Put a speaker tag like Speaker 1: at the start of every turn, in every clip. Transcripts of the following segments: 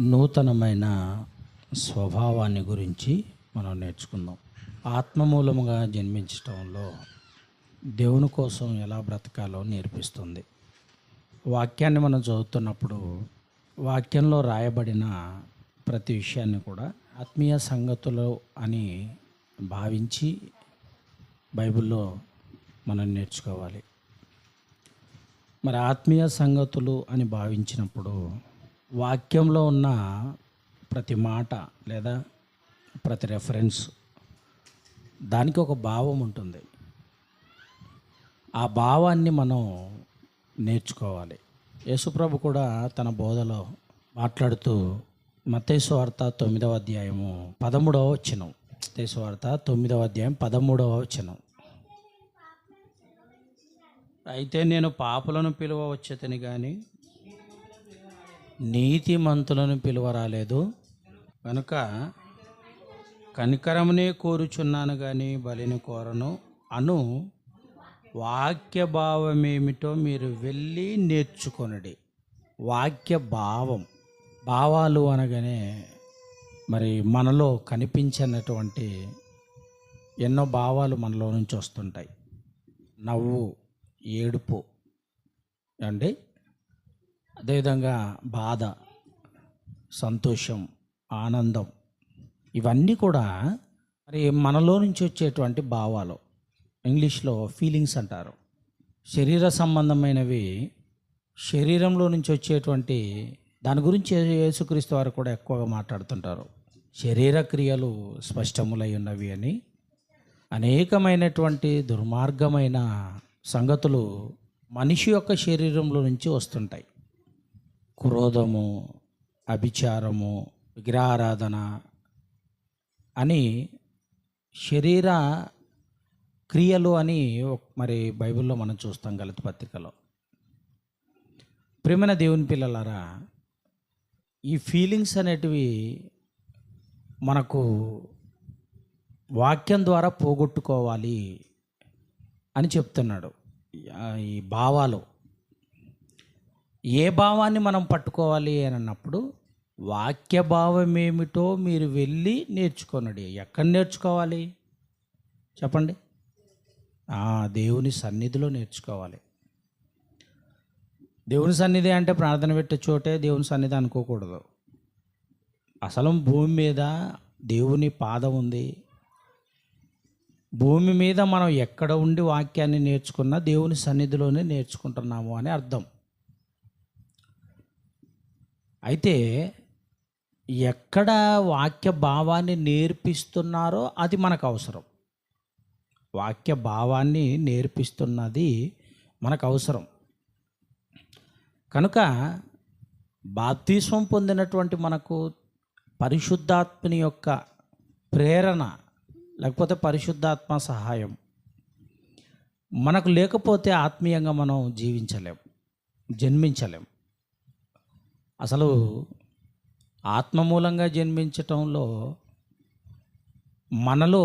Speaker 1: నూతనమైన స్వభావాన్ని గురించి మనం నేర్చుకుందాం. ఆత్మమూలముగా జన్మించటంలో దేవుని కోసం ఎలా బ్రతకాలో నేర్పిస్తుంది. వాక్యాన్ని మనం చదువుతున్నప్పుడు వాక్యంలో రాయబడిన ప్రతి విషయాన్ని కూడా ఆత్మీయ సంగతులు అని భావించి బైబిల్లో మనం నేర్చుకోవాలి. మరి ఆత్మీయ సంగతులు అని భావించినప్పుడు వాక్యంలో ఉన్న ప్రతి మాట లేదా ప్రతి రెఫరెన్స్ దానికి ఒక భావం ఉంటుంది. ఆ భావాన్ని మనం నేర్చుకోవాలి. యేసుప్రభు కూడా తన బోధలో మాట్లాడుతూ మతేశ్వార్త వార్త తొమ్మిదవ అధ్యాయము పదమూడవ వచనం. మతేశ్వార్త వార్త తొమ్మిదవ అధ్యాయం పదమూడవ వచనం. అయితే నేను పాపులను పిలువ వచ్చేతని కానీ నీతిమంతులను పిలువ రాలేదు కనుక కనికరమునే కోరుచున్నాను కానీ బలిని కోరను. అను వాక్య భావమేమిటో మీరు వెళ్ళి నేర్చుకొనడి. వాక్య భావం భావాలు అనగానే మరి మనలో కనిపించినటువంటి ఎన్నో భావాలు మనలో నుంచి వస్తుంటాయి. నవ్వు ఏడుపు. అండి అదేవిధంగా బాధ సంతోషం ఆనందం ఇవన్నీ కూడా మరి మనలో నుంచి వచ్చేటువంటి భావాలు. ఇంగ్లీష్లో ఫీలింగ్స్ అంటారు. శరీర సంబంధమైనవి శరీరంలో నుంచి వచ్చేటువంటి దాని గురించి యేసుక్రీస్తు వారు కూడా ఎక్కువగా మాట్లాడుతుంటారు. శరీర క్రియలు స్పష్టములై ఉన్నవి అని. అనేకమైనటువంటి దుర్మార్గమైన సంగతులు మనిషి యొక్క శరీరంలో నుంచి వస్తుంటాయి. క్రోధము అభిచారము విగ్రహారాధన అని శరీర క్రియలు అని మరి బైబిల్లో మనం చూస్తాం గలత పత్రికలో. ప్రేమన దేవుని పిల్లలారా ఈ ఫీలింగ్స్ అనేటివి మనకు వాక్యం ద్వారా పోగొట్టుకోవాలి అని చెప్తున్నాడు. ఈ భావాలు. ఏ భావాన్ని మనం పట్టుకోవాలి అని అన్నప్పుడు వాక్య భావం ఏమిటో మీరు వెళ్ళి నేర్చుకోనండి. ఎక్కడ నేర్చుకోవాలి? చెప్పండి. దేవుని సన్నిధిలో నేర్చుకోవాలి. దేవుని సన్నిధి అంటే ప్రార్థన పెట్టే చోటే దేవుని సన్నిధి అనుకోకూడదు. అసలు భూమి మీద దేవుని పాదం ఉంది. భూమి మీద మనం ఎక్కడ ఉండి వాక్యాన్ని నేర్చుకున్నా దేవుని సన్నిధిలోనే నేర్చుకుంటున్నాము అని అర్థం. అయితే ఎక్కడ వాక్య భావాన్ని నేర్పిస్తున్నారో అది మనకు అవసరం వాక్య భావాన్ని నేర్పిస్తున్నది మనకు అవసరం కనుక బాప్తీస్వం పొందినటువంటి మనకు పరిశుద్ధాత్మని యొక్క ప్రేరణ లేకపోతే పరిశుద్ధాత్మ సహాయం మనకు లేకపోతే ఆత్మీయంగా మనం జీవించలేం జన్మించలేం. అసలు ఆత్మ మూలంగా జన్మించటంలో మనలో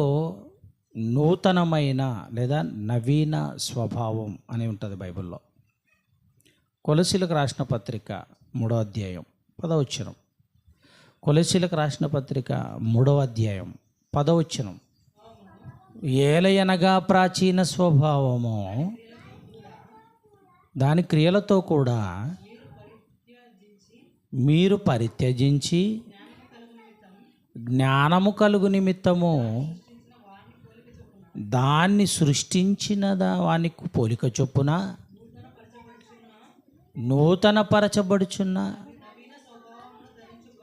Speaker 1: నూతనమైన లేదా నవీన స్వభావం అని ఉంటుంది బైబిల్లో. కొలసీలకు రాసిన పత్రిక మూడో అధ్యాయం పదవచ్చనం కొలసీలకు రాసిన పత్రిక మూడవ అధ్యాయం పదవచ్చనం ఏలయనగా ప్రాచీన స్వభావము దాని క్రియలతో కూడా మీరు పరిత్యజించి జ్ఞానము కలుగు నిమిత్తము దాన్ని సృష్టించిన దానికి పోలిక చొప్పున నూతన పరచబడుచున్న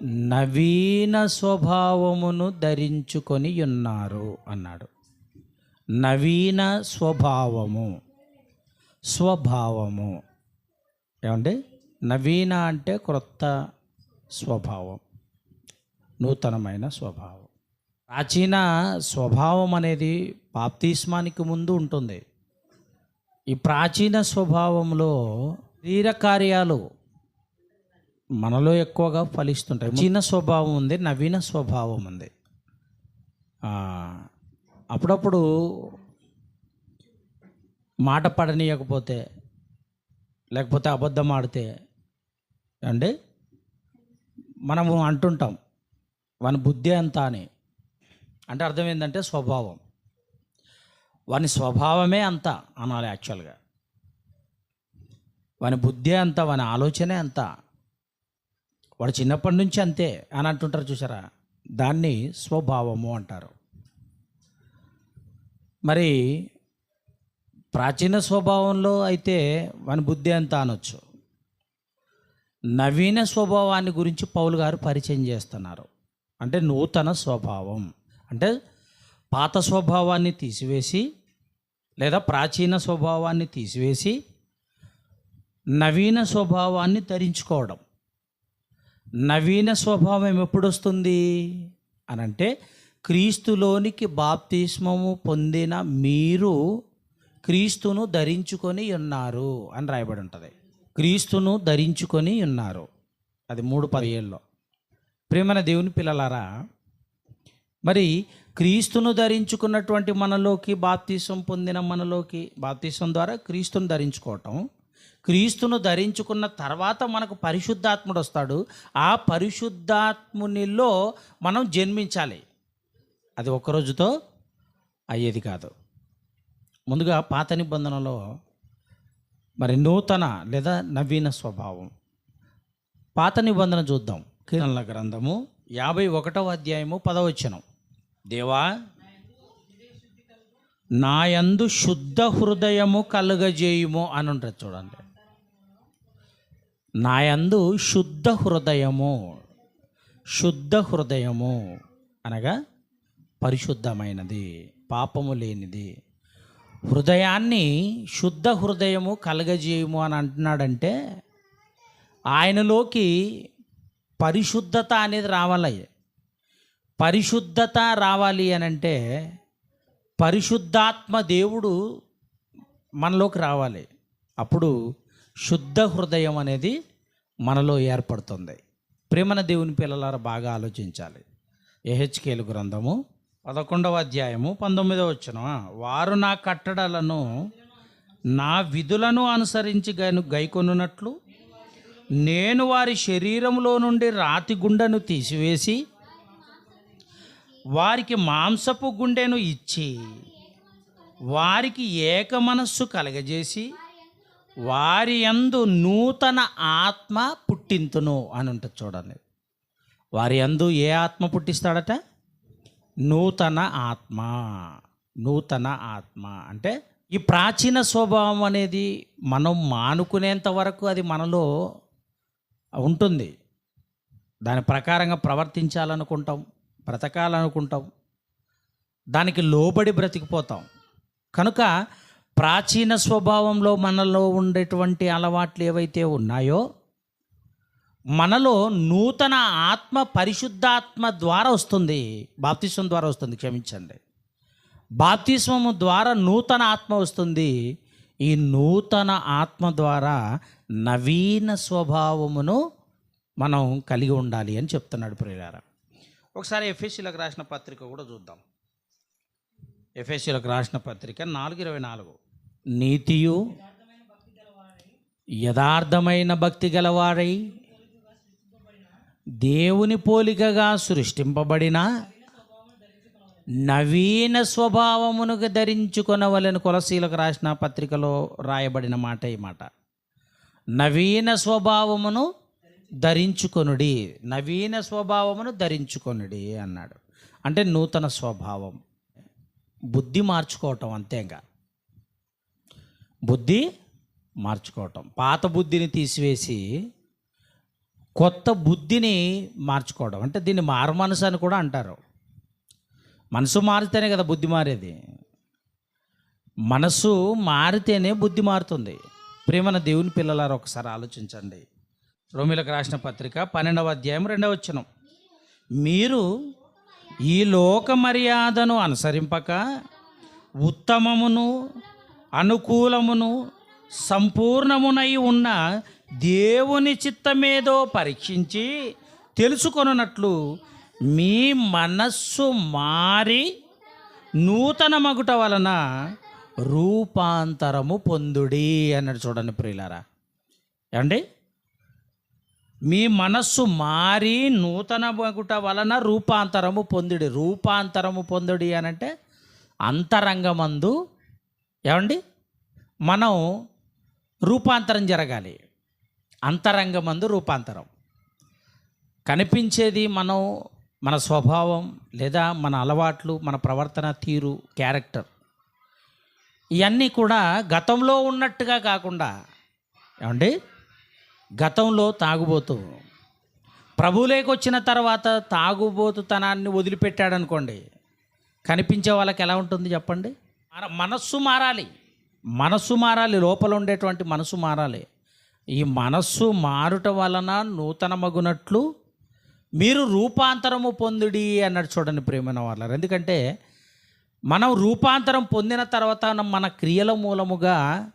Speaker 1: నవీన స్వభావమును ధరించుకొని ఉన్నారు అన్నాడు. నవీన స్వభావము స్వభావము. ఏమండి? నవీన అంటే క్రొత్త స్వభావం నూతనమైన స్వభావం. ప్రాచీన స్వభావం అనేది బాప్తిస్మానికి ముందు ఉంటుంది. ఈ ప్రాచీన స్వభావంలో శరీర కార్యాలు మనలో ఎక్కువగా ఫలిస్తుంటాయి. చిన్న స్వభావం ఉంది నవీన స్వభావం ఉంది. అప్పుడప్పుడు మాట పడనీయకపోతే లేకపోతే అబద్ధం ఆడితే అంటే మనము అంటుంటాం వాని బుద్ధి అంతా అని. అంటే అర్థం ఏంటంటే స్వభావం. వాని స్వభావమే అంత అనాలి యాక్చువల్గా. వాని బుద్ధి అంత వాని ఆలోచనే అంత వాడు చిన్నప్పటి నుంచి అంతే అని అంటుంటారు చూసారా? దాన్ని స్వభావము అంటారు. మరి ప్రాచీన స్వభావంలో అయితే వాని బుద్ధి అంత అనొచ్చు. నవీన స్వభావాన్ని గురించి పౌలు గారు పరిచయం చేస్తున్నారు. అంటే నూతన స్వభావం. అంటే పాత స్వభావాన్ని తీసివేసి లేదా ప్రాచీన స్వభావాన్ని తీసివేసి నవీన స్వభావాన్ని ధరించుకోవడం. నవీన స్వభావం ఎప్పుడు వస్తుంది అని అంటే క్రీస్తులోనికి బాప్తిస్మము పొందిన మీరు క్రీస్తును ధరించుకొని ఉన్నారు అని రాయబడి ఉంటుంది. క్రీస్తును ధరించుకొని ఉన్నారు. అది మూడు పదిహేళ్ళలో ప్రేమన దేవుని పిల్లలారా మరి క్రీస్తును ధరించుకున్నటువంటి మనలోకి బాప్తీసం పొందిన మనలోకి బాప్తీసం ద్వారా క్రీస్తును ధరించుకోవటం క్రీస్తును ధరించుకున్న తర్వాత మనకు పరిశుద్ధాత్ముడు వస్తాడు. ఆ పరిశుద్ధాత్మునిలో మనం జన్మించాలి. అది ఒక్క రోజుతో అయ్యేది కాదు. ముందుగా పాత నిబంధనలో మరి నూతన లేదా నవీన స్వభావం. పాత నిబంధన చూద్దాం. కీర్తనల గ్రంథము యాభై ఒకటవ అధ్యాయము పదవచనం దేవా నాయందు శుద్ధ హృదయము కలుగజేయుము అని ఉంటుంది చూడండి. నాయందు శుద్ధ హృదయము శుద్ధ హృదయము అనగా పరిశుద్ధమైనది పాపము లేనిది. హృదయాన్ని శుద్ధ హృదయము కలగజేయము అని అంటున్నాడంటే ఆయనలోకి పరిశుద్ధత అనేది రావాలి. పరిశుద్ధత రావాలి అని అంటే పరిశుద్ధాత్మ దేవుడు మనలోకి రావాలి. అప్పుడు శుద్ధ హృదయం అనేది మనలో ఏర్పడుతుంది. ప్రేమన దేవుని పిల్లలారా బాగా ఆలోచించాలి. ఎహెచ్కేలు గ్రంథము పదకొండవ అధ్యాయము పంతొమ్మిదవ వచ్చిన వారు నా కట్టడలను నా విధులను అనుసరించి గను గైకొనున్నట్లు నేను వారి శరీరంలో నుండి రాతి గుండెను తీసివేసి వారికి మాంసపు గుండెను ఇచ్చి వారికి ఏక మనస్సు కలగజేసి వారి యందు నూతన ఆత్మ పుట్టింతును అని ఉంటుంది చూడండి. వారి యందు ఏ ఆత్మ పుట్టిస్తాడట? నూతన ఆత్మ నూతన ఆత్మ. అంటే ఈ ప్రాచీన స్వభావం అనేది మనం మానుకునేంత వరకు అది మనలో ఉంటుంది. దాని ప్రకారంగా ప్రవర్తించాలనుకుంటాం బ్రతకాలనుకుంటాం దానికి లోబడి బ్రతికిపోతాం. కనుక ప్రాచీన స్వభావంలో మనలో ఉండేటువంటి అలవాట్లు ఏవైతే ఉన్నాయో మనలో నూతన ఆత్మ పరిశుద్ధాత్మ ద్వారా వస్తుంది. బాప్తిస్వం ద్వారా వస్తుంది. క్షమించండి. బాప్తిస్వము ద్వారా నూతన ఆత్మ వస్తుంది. ఈ నూతన ఆత్మ ద్వారా నవీన స్వభావమును మనం కలిగి ఉండాలి అని చెప్తున్నాడు ప్రియులారా. ఒకసారి ఎఫ్ఎస్సీలకు రాసిన పత్రిక కూడా చూద్దాం. ఎఫ్ఎస్సీలకు రాసిన పత్రిక నాలుగు ఇరవై నాలుగు. నీతియు యథార్థమైన భక్తి గలవారై దేవుని పోలికగా సృష్టింపబడిన నవీన స్వభావమును ధరించుకొనవలని కొలసీలకు రాసిన పత్రికలో రాయబడిన మాట ఈ మాట. నవీన స్వభావమును ధరించుకొనుడి నవీన స్వభావమును ధరించుకొనుడి అన్నాడు. అంటే నూతన స్వభావం. బుద్ధి మార్చుకోవటం అంతేగా బుద్ధి మార్చుకోవటం. పాత బుద్ధిని తీసివేసి కొత్త బుద్ధిని మార్చుకోవడం. అంటే దీన్ని మారు మనసు అని కూడా అంటారు. మనసు మారితేనే కదా బుద్ధి మారేది. మనసు మారితేనే బుద్ధి మారుతుంది. ప్రేమన దేవుని పిల్లలారు ఒకసారి ఆలోచించండి. రోమిలకు రాసిన పత్రిక పన్నెండవ అధ్యాయం రెండవ వచనం. మీరు ఈ లోక మర్యాదను అనుసరింపక ఉత్తమమును అనుకూలమును సంపూర్ణమునై ఉన్న దేవుని చిత్తమేదో పరీక్షించి తెలుసుకొనున్నట్లు మీ మనస్సు మారి నూతన మగుట వలన రూపాంతరము పొందుడి అన్నాడు చూడండి ప్రియులారా. ఏమండి? మీ మనస్సు మారి నూతన మగుట వలన రూపాంతరము పొందుడి. రూపాంతరము పొందుడి అని అంటే అంతరంగమందు ఏమండి? మనం రూపాంతరం జరగాలి. అంతరంగమందు రూపాంతరం. కనిపించేది మనం మన స్వభావం లేదా మన అలవాట్లు మన ప్రవర్తన తీరు క్యారెక్టర్. ఇవన్నీ కూడా గతంలో ఉన్నట్టుగా కాకుండా ఏమండి? గతంలో తాగుబోతు. ప్రభువులోకి వచ్చిన తర్వాత తాగుబోతుతనాన్ని వదిలిపెట్టాడనుకోండి కనిపించే వాళ్ళకి ఎలా ఉంటుంది చెప్పండి? మన- మనస్సు మారాలి. మనస్సు మారాలి లోపల ఉండేటువంటి మనసు మారాలి. ఈ మనస్సు మారుట వలన నూతనమగునట్లు మీరు రూపాంతరము పొందుడి అన్నాడు చూడండి ప్రేమైన వాళ్ళారు ఎందుకంటే మనం రూపాంతరం పొందిన తర్వాత మన క్రియల మూలముగా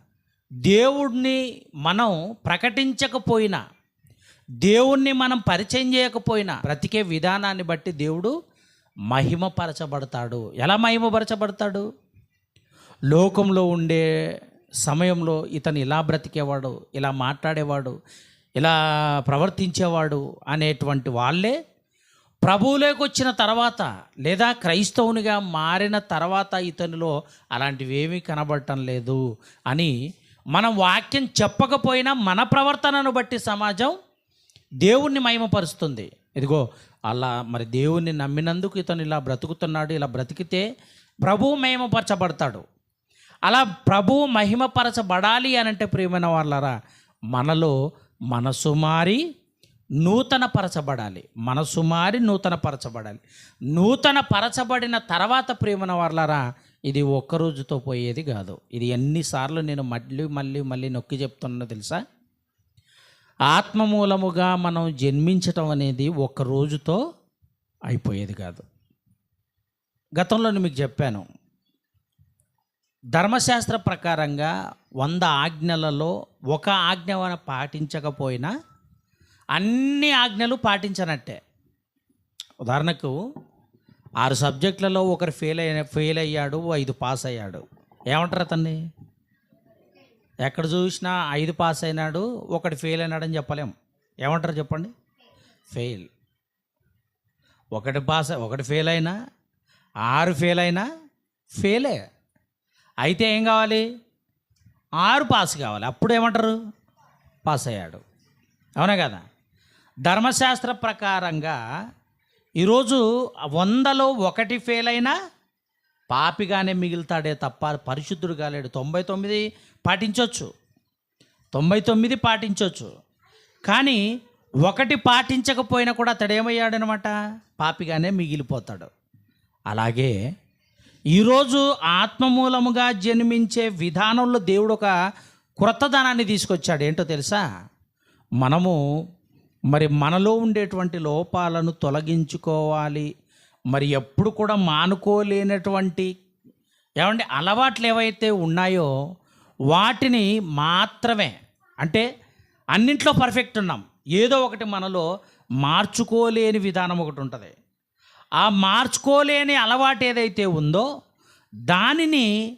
Speaker 1: దేవుణ్ణి మనం ప్రకటించకపోయినా దేవుణ్ణి మనం పరిచయం చేయకపోయినా బ్రతికే విధానాన్ని బట్టి దేవుడు మహిమపరచబడతాడు. ఎలా మహిమపరచబడతాడు? లోకంలో ఉండే సమయంలో ఇతను ఇలా బ్రతికేవాడు ఇలా మాట్లాడేవాడు ఇలా ప్రవర్తించేవాడు అనేటువంటి వాళ్ళే ప్రభువులోకి వచ్చిన తర్వాత లేదా క్రైస్తవునిగా మారిన తర్వాత ఇతనిలో అలాంటివి ఏమీ కనబడటం లేదు అని మనం వాక్యం చెప్పకపోయినా మన ప్రవర్తనను బట్టి సమాజం దేవుణ్ణి మహిమపరుస్తుంది. ఇదిగో అలా మరి దేవుణ్ణి నమ్మినందుకు ఇతను ఇలా బ్రతుకుతున్నాడు ఇలా బ్రతికితే ప్రభువు మహిమపరచబడతాడు. అలా ప్రభు మహిమపరచబడాలి అని అంటే ప్రియమైన వాళ్ళరా మనలో మనసు మారి నూతన పరచబడాలి మనసు మారి నూతన పరచబడాలి నూతన పరచబడిన తర్వాత ప్రియమైన వాళ్ళరా ఇది ఒక్క రోజుతో పోయేది కాదు. ఇది ఎన్నిసార్లు నేను మళ్ళీ మళ్ళీ మళ్ళీ నొక్కి చెప్తున్నా తెలుసా? ఆత్మ మూలముగా మనం జన్మించటం అనేది ఒక్క రోజుతో అయిపోయేది కాదు. గతంలో మీకు చెప్పాను ధర్మశాస్త్ర ప్రకారంగా వంద ఆజ్ఞలలో ఒక ఆజ్ఞ పాటించకపోయినా అన్ని ఆజ్ఞలు పాటించనట్టే. ఉదాహరణకు ఆరు సబ్జెక్టులలో ఒకరు ఫెయిల్ అయిన ఫెయిల్ అయ్యాడు ఐదు పాస్ అయ్యాడు. ఏమంటారు అతన్ని? ఎక్కడ చూసినా ఐదు పాస్ అయినాడు ఒకటి ఫెయిల్ అయినాడని చెప్పలేం. ఏమంటారు చెప్పండి? ఫెయిల్. ఒకటి పాస్ ఒకటి ఫెయిల్ అయినా ఆరు ఫెయిల్ అయినా ఫెయిలే. అయితే ఏం కావాలి? ఆరు పాస్ కావాలి. అప్పుడు ఏమంటారు? పాస్ అయ్యాడు. అవునా కదా? ధర్మశాస్త్ర ప్రకారంగా ఈరోజు వందలో ఒకటి ఫెయిల్ అయినా పాపిగానే మిగులుతాడే తప్ప పరిశుద్ధుడు కాలేడు. తొంభై తొమ్మిది పాటించవచ్చు తొంభై తొమ్మిది పాటించవచ్చు కానీ ఒకటి పాటించకపోయినా కూడా అతడు ఏమయ్యాడనమాట పాపిగానే మిగిలిపోతాడు. అలాగే ఈరోజు ఆత్మమూలముగా జన్మించే విధానంలో దేవుడు ఒక క్రొత్తదనాన్ని తీసుకొచ్చాడు. ఏంటో తెలుసా? మనము మరి మనలో ఉండేటువంటి లోపాలను తొలగించుకోవాలి. మరి ఎప్పుడు కూడా మానుకోలేనటువంటి ఏమంటే అలవాట్లు ఏవైతే ఉన్నాయో వాటిని మాత్రమే అంటే అన్నింట్లో పర్ఫెక్ట్ ఉన్నాం. ఏదో ఒకటి మనలో మార్చుకోలేని విధానం ఒకటి ఉంటుంది. ఆ మార్చుకోలేని అలవాటు ఏదైతే ఉందో దానిని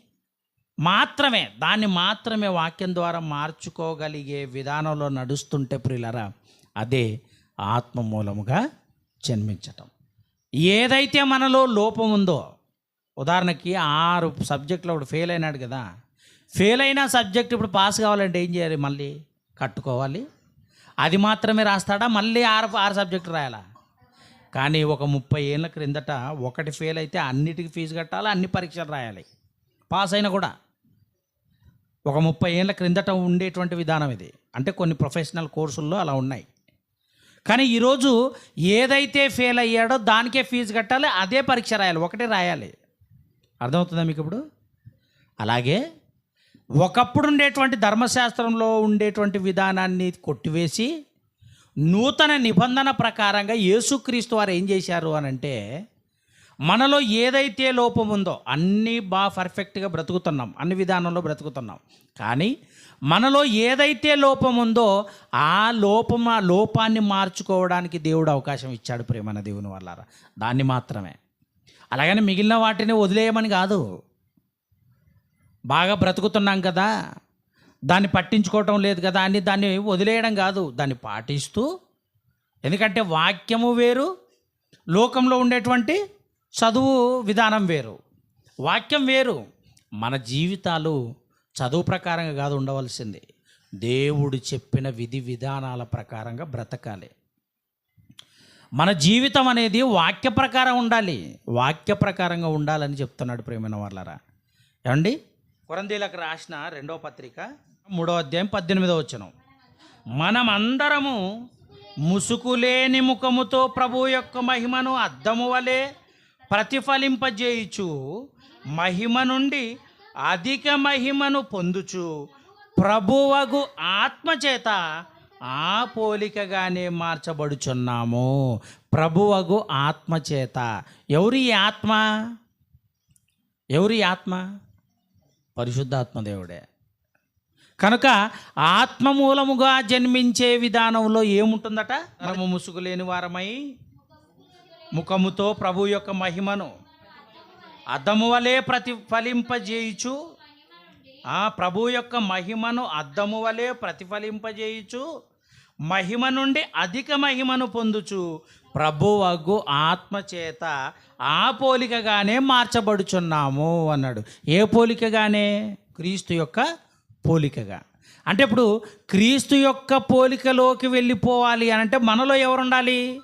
Speaker 1: మాత్రమే దాన్ని మాత్రమే వాక్యం ద్వారా మార్చుకోగలిగే విధానంలో నడుస్తుంటే ప్రియులరా అదే ఆత్మ మూలముగా జన్మించటం. ఏదైతే మనలో లోపం ఉందో ఉదాహరణకి ఆరు సబ్జెక్టులో ఇప్పుడు ఫెయిల్ అయినాడు కదా ఫెయిల్ అయిన సబ్జెక్ట్ ఇప్పుడు పాస్ కావాలంటే ఏం చేయాలి? మళ్ళీ కట్టుకోవాలి. అది మాత్రమే రాస్తాడా? మళ్ళీ ఆరు ఆరు సబ్జెక్టు రాయాలా? కానీ ఒక ముప్పై ఏళ్ళ క్రిందట ఒకటి ఫెయిల్ అయితే అన్నిటికి ఫీజు కట్టాలి అన్ని పరీక్షలు రాయాలి. పాస్ అయినా కూడా. ఒక ముప్పై ఏళ్ళ క్రిందట ఉండేటువంటి విధానం ఇది. అంటే కొన్ని ప్రొఫెషనల్ కోర్సుల్లో అలా ఉన్నాయి. కానీ ఈరోజు ఏదైతే ఫెయిల్ అయ్యాడో దానికే ఫీజు కట్టాలి అదే పరీక్ష రాయాలి ఒకటే రాయాలి. అర్థమవుతుందా మీకు ఇప్పుడు? అలాగే ఒకప్పుడు ఉండేటువంటి ధర్మశాస్త్రంలో ఉండేటువంటి విధానాన్ని కొట్టివేసి నూతన నిబంధన ప్రకారంగా యేసుక్రీస్తు వారు ఏం చేశారు అని అంటే మనలో ఏదైతే లోపం ఉందో అన్నీ బాగా పర్ఫెక్ట్గా బ్రతుకుతున్నాం అన్ని విధానంలో బ్రతుకుతున్నాం. కానీ మనలో ఏదైతే లోపం ఉందో ఆ లోపం ఆ లోపాన్ని మార్చుకోవడానికి దేవుడు అవకాశం ఇచ్చాడు ప్రేమన దేవుని వల్ల దాన్ని మాత్రమే. అలాగని మిగిలిన వాటిని వదిలేయమని కాదు. బాగా బ్రతుకుతున్నాం కదా. దాన్ని పట్టించుకోవటం లేదు కదా అని దాన్ని వదిలేయడం కాదు. దాన్ని పాటిస్తూ ఎందుకంటే వాక్యము వేరు లోకంలో ఉండేటువంటి చదువు విధానం వేరు. వాక్యం వేరు. మన జీవితాలు చదువు ప్రకారంగా కాదు ఉండవలసింది. దేవుడు చెప్పిన విధి విధానాల ప్రకారంగా బ్రతకాలి. మన జీవితం అనేది వాక్య ప్రకారం ఉండాలి. వాక్య ప్రకారంగా ఉండాలని చెప్తున్నాడు ప్రేమైన వాళ్ళరా. ఏమండి? కొరందీలకు రాసిన రెండవ పత్రిక మూడో అధ్యాయం పద్దెనిమిదో వచ్చిన మనం అందరము ముసుకులేని ముఖముతో ప్రభు యొక్క మహిమను అద్దము వలె ప్రతిఫలింపజేయుచు మహిమ నుండి అధిక మహిమను పొందుచు ప్రభువగు ఆత్మచేత ఆ పోలికగానే మార్చబడుచున్నాము. ప్రభువగు ఆత్మచేత. ఎవరి ఆత్మ? ఎవరి ఆత్మ? పరిశుద్ధాత్మ దేవుడే. కనుక ఆత్మ మూలముగా జన్మించే విధానంలో ఏముంటుందట? మనము ముసుగు లేని వారమై ముఖముతో ప్రభు యొక్క మహిమను అద్దము వలె ప్రతిఫలింపజేయుచు ఆ ప్రభు యొక్క మహిమను అద్దము వలె ప్రతిఫలింపజేయుచు మహిమ నుండి అధిక మహిమను పొందుచు ప్రభువగు ఆత్మ చేత ఆ పోలికగానే మార్చబడుచున్నాము అన్నాడు. ఏ పోలికగానే? క్రీస్తు యొక్క పోలికగా. అంటే ఇప్పుడు క్రీస్తు యొక్క పోలికలోకి వెళ్ళిపోవాలి అని అంటే మనలో ఎవరు ఉండాలి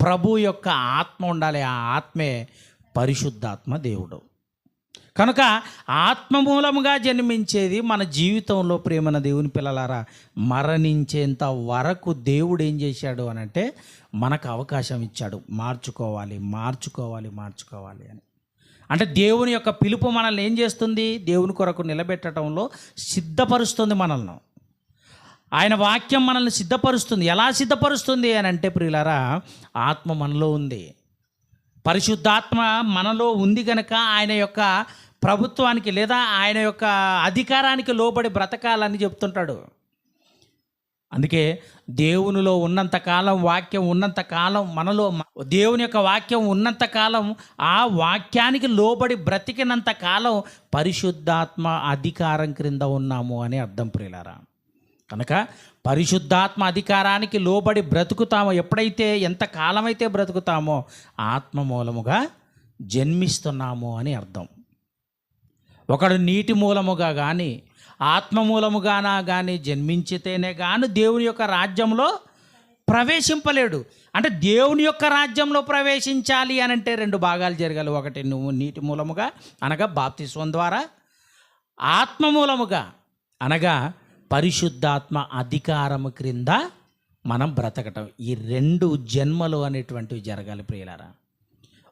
Speaker 1: ప్రభు యొక్క ఆత్మ ఉండాలి. ఆ ఆత్మే పరిశుద్ధాత్మ దేవుడు. కనుక ఆత్మ మూలముగా జన్మించేది మన జీవితంలో ప్రేమన దేవుని పిల్లలారా మరణించేంత వరకు దేవుడు ఏం చేశాడు అనంటే మనకు అవకాశం ఇచ్చాడు. మార్చుకోవాలి మార్చుకోవాలి మార్చుకోవాలి అని. అంటే దేవుని యొక్క పిలుపు మనల్ని ఏం చేస్తుంది? దేవుని కొరకు నిలబెట్టడంలో సిద్ధపరుస్తుంది మనల్ని. ఆయన వాక్యం మనల్ని సిద్ధపరుస్తుంది. ఎలా సిద్ధపరుస్తుంది అని అంటే ప్రియులరా ఆత్మ మనలో ఉంది. పరిశుద్ధాత్మ మనలో ఉంది కనుక ఆయన యొక్క ప్రభుత్వానికి లేదా ఆయన యొక్క అధికారానికి లోబడి బ్రతకాలని చెప్తుంటాడు. అందుకే దేవునిలో ఉన్నంతకాలం వాక్యం ఉన్నంత కాలం మనలో దేవుని యొక్క వాక్యం ఉన్నంత కాలం ఆ వాక్యానికి లోబడి బ్రతికినంత కాలం పరిశుద్ధాత్మ అధికారం క్రింద ఉన్నాము అని అర్థం ప్రియులారా. కనుక పరిశుద్ధాత్మ అధికారానికి లోబడి బ్రతుకుతామో ఎప్పుడైతే ఎంత కాలమైతే బ్రతుకుతామో ఆత్మ మూలముగా జన్మిస్తున్నాము అని అర్థం. ఒకడు నీటి మూలముగా కానీ ఆత్మ మూలముగానా కానీ జన్మించితేనే గాను దేవుని యొక్క రాజ్యంలో ప్రవేశింపలేడు. అంటే దేవుని యొక్క రాజ్యంలో ప్రవేశించాలి అని అంటే రెండు భాగాలు జరగాలి. ఒకటి నువ్వు నీటి మూలముగా అనగా బాప్తిస్వం ద్వారా. ఆత్మ మూలముగా అనగా పరిశుద్ధాత్మ అధికారము క్రింద మనం బ్రతకటం. ఈ రెండు జన్మలు అనేటువంటివి జరగాలి ప్రియులారా.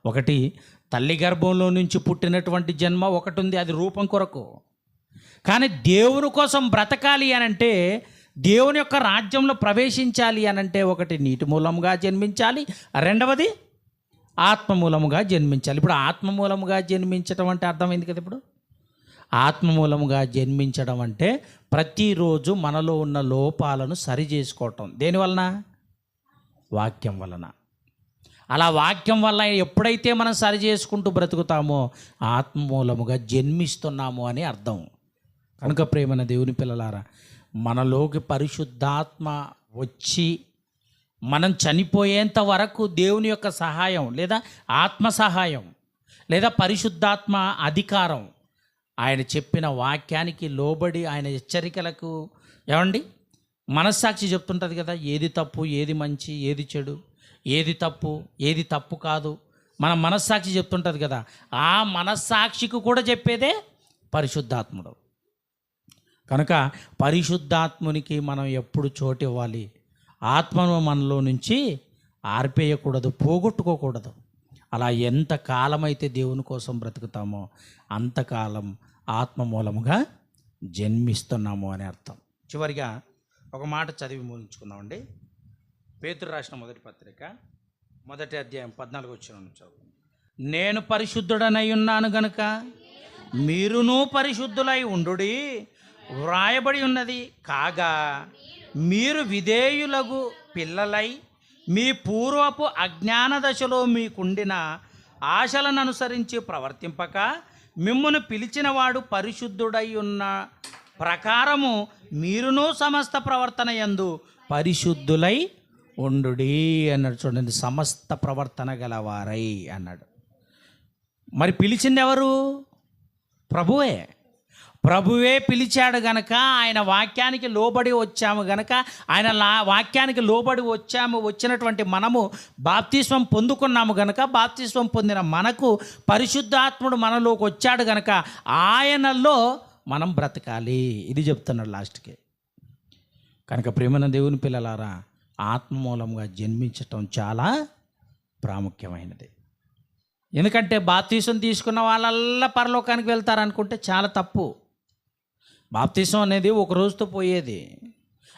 Speaker 1: ఒకటి తల్లి గర్భంలో నుంచి పుట్టినటువంటి జన్మ ఒకటి ఉంది అది రూపం కొరకు. కానీ దేవుని కోసం బ్రతకాలి అని అంటే దేవుని యొక్క రాజ్యంలో ప్రవేశించాలి అని అంటే ఒకటి నీటి మూలముగా జన్మించాలి రెండవది ఆత్మ మూలముగా జన్మించాలి. ఇప్పుడు ఆత్మ మూలముగా జన్మించడం అంటే అర్థమైంది కదా ఇప్పుడు? ఆత్మ మూలముగా జన్మించడం అంటే ప్రతిరోజు మనలో ఉన్న లోపాలను సరి చేసుకోవటం. దేనివలన వాక్యం వలన. అలా వాక్యం వల్ల ఎప్పుడైతే మనం సరి చేసుకుంటూ బ్రతుకుతామో ఆత్మ మూలముగా జన్మిస్తున్నాము అని అర్థం. కనుక ప్రేమన దేవుని పిల్లలారా మనలోకి పరిశుద్ధాత్మ వచ్చి మనం చనిపోయేంత వరకు దేవుని యొక్క సహాయం లేదా ఆత్మ సహాయం లేదా పరిశుద్ధాత్మ అధికారం ఆయన చెప్పిన వాక్యానికి లోబడి ఆయన హెచ్చరికలకు ఏమండి? మనస్సాక్షి చెప్తుంటుంది కదా ఏది తప్పు ఏది మంచి ఏది చెడు ఏది తప్పు ఏది తప్పు కాదు. మన మనస్సాక్షి చెప్తుంటుంది కదా ఆ మనస్సాక్షికి కూడా చెప్పేదే పరిశుద్ధాత్ముడు. కనుక పరిశుద్ధాత్మునికి మనం ఎప్పుడు చోటు ఇవ్వాలి? ఆత్మను మనలో నుంచి ఆర్పేయకూడదు పోగొట్టుకోకూడదు. అలా ఎంత కాలమైతే దేవుని కోసం బ్రతుకుతామో అంతకాలం ఆత్మ మూలముగా జన్మిస్తున్నాము అని అర్థం. చివరిగా ఒక మాట చదివి ముగించుకుందామండి. పేతురు రాసిన మొదటి పత్రిక మొదటి అధ్యాయం పద్నాలుగు వచ్చిన చదువు నేను పరిశుద్ధుడనై ఉన్నాను గనుక మీరునూ పరిశుద్ధులై ఉండుడి. వ్రాయబడి ఉన్నది. కాగా మీరు విధేయులగు పిల్లలై మీ పూర్వపు అజ్ఞాన దశలో మీకుండిన ఆశలను అనుసరించి ప్రవర్తింపక మిమ్మును పిలిచినవాడు పరిశుద్ధుడై ఉన్న ప్రకారము మీరును సమస్త ప్రవర్తన ఎందు పరిశుద్ధులై ఉండుడి అన్నాడు. చూడండి సమస్త ప్రవర్తన గలవారై అన్నాడు. మరి పిలిచింది ఎవరు ప్రభువే. ప్రభువే పిలిచాడు గనక ఆయన వాక్యానికి లోబడి వచ్చాము గనక ఆయన లా వాక్యానికి లోబడి వచ్చాము వచ్చినటువంటి మనము బాప్తిస్వం పొందుకున్నాము గనక బాప్తిస్వం పొందిన మనకు పరిశుద్ధాత్ముడు మనలోకి వచ్చాడు గనక ఆయనలో మనం బ్రతకాలి. ఇది చెప్తున్నాడు లాస్ట్కి. కనుక ప్రేమన దేవుని పిల్లలారా ఆత్మ మూలంగా జన్మించటం చాలా ప్రాముఖ్యమైనది. ఎందుకంటే బాప్తీసం తీసుకున్న వాళ్ళల్లా పరలోకానికి వెళ్తారనుకుంటే చాలా తప్పు. బాప్తీసం అనేది ఒక రోజుతో పోయేది.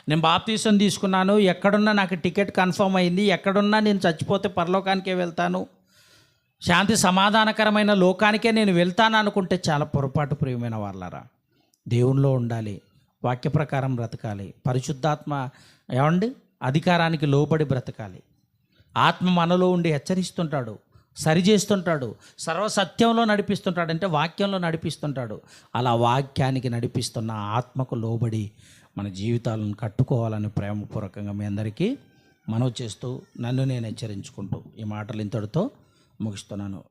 Speaker 1: నేను బాప్తీసం తీసుకున్నాను ఎక్కడున్నా నాకు టికెట్ కన్ఫర్మ్ అయింది ఎక్కడున్నా నేను చచ్చిపోతే పరలోకానికే వెళ్తాను. శాంతి సమాధానకరమైన లోకానికే నేను వెళ్తాను అనుకుంటే చాలా పొరపాటు ప్రియమైన వాళ్ళరా దేవునిలో ఉండాలి వాక్య ప్రకారం బ్రతకాలి పరిశుద్ధాత్మ ఏమండి? అధికారానికి లోబడి బ్రతకాలి. ఆత్మ మనలో ఉండి హెచ్చరిస్తుంటాడు సరి చేస్తుంటాడు. సర్వసత్యంలో నడిపిస్తుంటాడు. అంటే వాక్యంలో నడిపిస్తుంటాడు. అలా వాక్యానికి నడిపిస్తున్న ఆత్మకు లోబడి మన జీవితాలను కట్టుకోవాలని ప్రేమపూర్వకంగా మీ అందరికీ మనవి చేస్తూ నన్ను నేను హెచ్చరించుకుంటూ ఈ మాటలు ఇంతటితో ముగిస్తున్నాను.